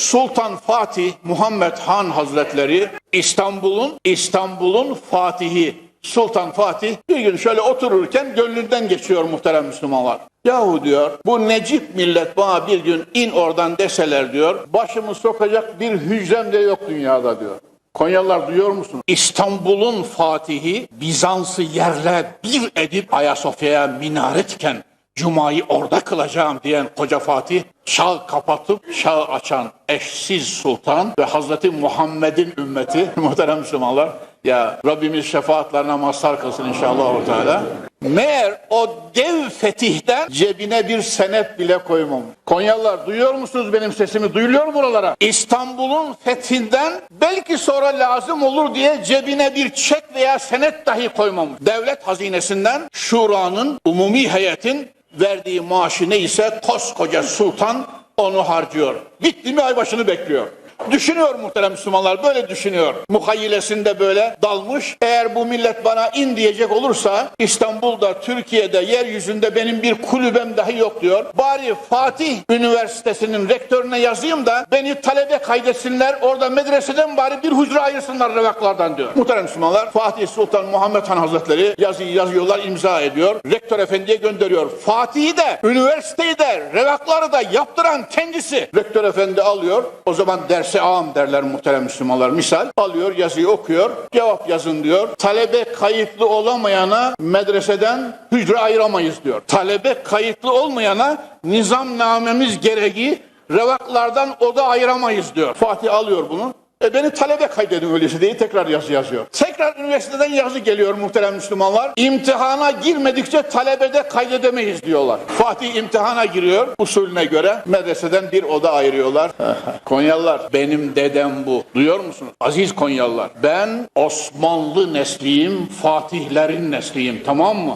Sultan Fatih Muhammed Han Hazretleri İstanbul'un İstanbul'un Fatihi Sultan Fatih bir gün şöyle otururken gönlünden geçiyor muhterem Müslümanlar. Yahu diyor bu Necip millet bana bir gün in oradan deseler diyor başımı sokacak bir hücrem de yok dünyada diyor. Konyalılar duyuyor musunuz? İstanbul'un Fatihi Bizans'ı yerle bir edip Ayasofya'ya minare diken Cuma'yı orada kılacağım diyen koca Fatih çağ kapatıp çağ açan eşsiz sultan ve Hazreti Muhammed'in ümmeti muhterem Müslümanlar ya Rabbimiz şefaatlerine mazhar kılsın inşallah Teala. Meğer o dev fetihten cebine bir senet bile koymamış. Konyalılar duyuyor musunuz benim sesimi? Duyuluyor mu buralara? İstanbul'un fethinden belki sonra lazım olur diye cebine bir çek veya senet dahi koymamış. Devlet hazinesinden şuranın, umumi heyetin verdiği maaşı neyse koskoca sultan onu harcıyor. Bitti mi ay başını bekliyor. Düşünüyor muhterem Müslümanlar böyle düşünüyor. Muhayyilesinde böyle dalmış. Eğer bu millet bana in diyecek olursa İstanbul'da, Türkiye'de, yeryüzünde benim bir kulübem dahi yok diyor. Bari Fatih Üniversitesi'nin rektörüne yazayım da beni talebe kaydetsinler. Orada medreseden bari bir hücre ayırsınlar revaklardan diyor. Muhterem Müslümanlar Fatih Sultan Muhammed Han Hazretleri yazıyı yazıyorlar imza ediyor. Rektör efendiye gönderiyor. Fatih'i de üniversiteyi de revakları da yaptıran kendisi. Rektör efendi alıyor. O zaman derse am derler muhterem Müslümanlar. Misal alıyor yazıyı okuyor. Cevap yazın diyor. Talebe kayıtlı olamayana medreseden hücre ayıramayız diyor. Talebe kayıtlı olmayana nizamnamemiz gereği revaklardan oda ayıramayız diyor. Fatih alıyor bunu. E beni talebe kaydedin öyleyse diye tekrar yazı yazıyor. Tekrar üniversiteden yazı geliyor muhterem Müslümanlar. İmtihana girmedikçe talebede kaydedemeyiz diyorlar. Fatih imtihana giriyor usulüne göre medreseden bir oda ayırıyorlar. Konyalılar benim dedem bu. Duyuyor musunuz? Aziz Konyalılar ben Osmanlı nesliyim, Fatihlerin nesliyim tamam mı?